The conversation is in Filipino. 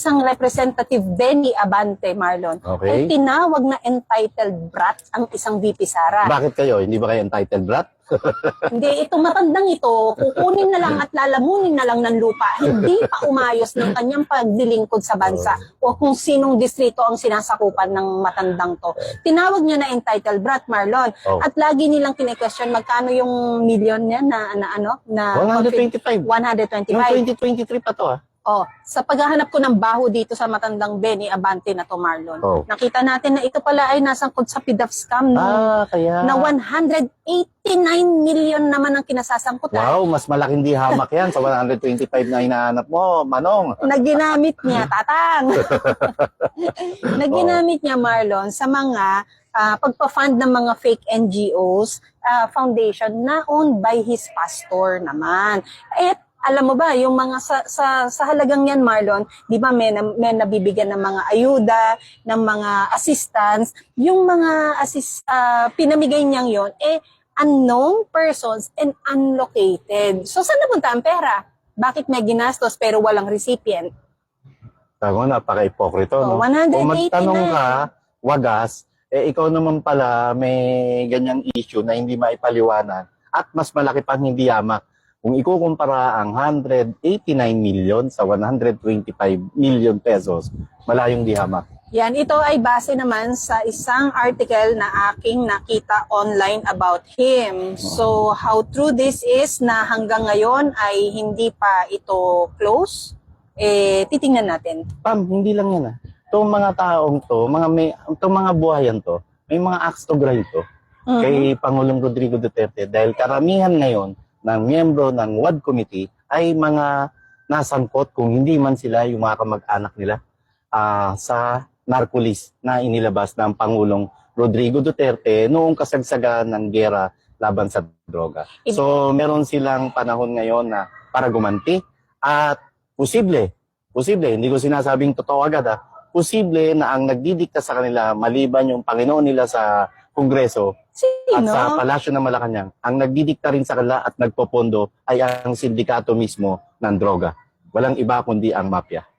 isang representative Benny Abante, Marlon, Okay. ay tinawag na entitled brat ang isang VP Sara. Bakit kayo? Hindi ba kayo entitled brat? Hindi, ito matandang ito, kukunin na lang at lalamunin na lang ng lupa. Hindi pa umayos ng kanyang pagdilingkod sa bansa o kung sinong distrito ang sinasakupan ng matandang to. Tinawag niya na entitled brat, Marlon. Oh. At lagi nilang kine-question magkano yung million niya na, na ano? Na 125. 125. Noong 2023 pa to ah. Oh, sa paghahanap ko ng baho dito sa matandang Benny Abante na to, Marlon. Oh. Nakita natin na ito pala ay nasangkot sa PIDAF scam no, Ah, kaya. na 189 million naman ang kinasasangkutan. Wow, mas malaking di hamak yan sa 125 na hinahanap mo, Manong. na ginamit niya, tatang. na ginamit niya, Marlon, sa mga ah, pagpa-fund ng mga fake NGOs, ah, foundation na owned by his pastor naman. At alam mo ba, yung mga sa, sa, sa halagang yan, Marlon, di ba may, may nabibigyan ng mga ayuda, ng mga assistance, yung mga assist, ah, pinamigay niyang yon eh, unknown persons and unlocated. So, saan napunta ang pera? Bakit may ginastos pero walang recipient? Tama, napaka-ipokrito, Oh, no? 189. Kung magtanong ka, wagas, eh ikaw naman pala may ganyang issue na hindi maipaliwanag at mas malaki pang hindi yamak. Kung ikukumpara ang 189 million sa 125 million pesos, malayong di hamak. Yan, ito ay base naman sa isang article na aking nakita online about him. So, how true this is na hanggang ngayon ay hindi pa ito close, eh, titingnan natin. Pam, hindi lang yan ah. Itong mga taong to, mga may, itong mga buhayan to, may mga acts to grind to Mhm. kay Pangulong Rodrigo Duterte dahil karamihan ngayon ng miyembro ng WAD Committee ay mga nasangkot kung hindi man sila yung mga kamag-anak nila ah, sa narcolis na inilabas ng Pangulong Rodrigo Duterte noong kasagsagan ng gera laban sa droga. So meron silang panahon ngayon na para gumanti at posible, posible, hindi ko sinasabing totoo agad ha, posible na ang nagdidikta sa kanila maliban yung Panginoon nila sa Kongreso at Sino? sa Palasyo ng Malacanang, ang nagdidikta rin sa kanila at nagpopondo ay ang sindikato mismo ng droga. Walang iba kundi ang mafia.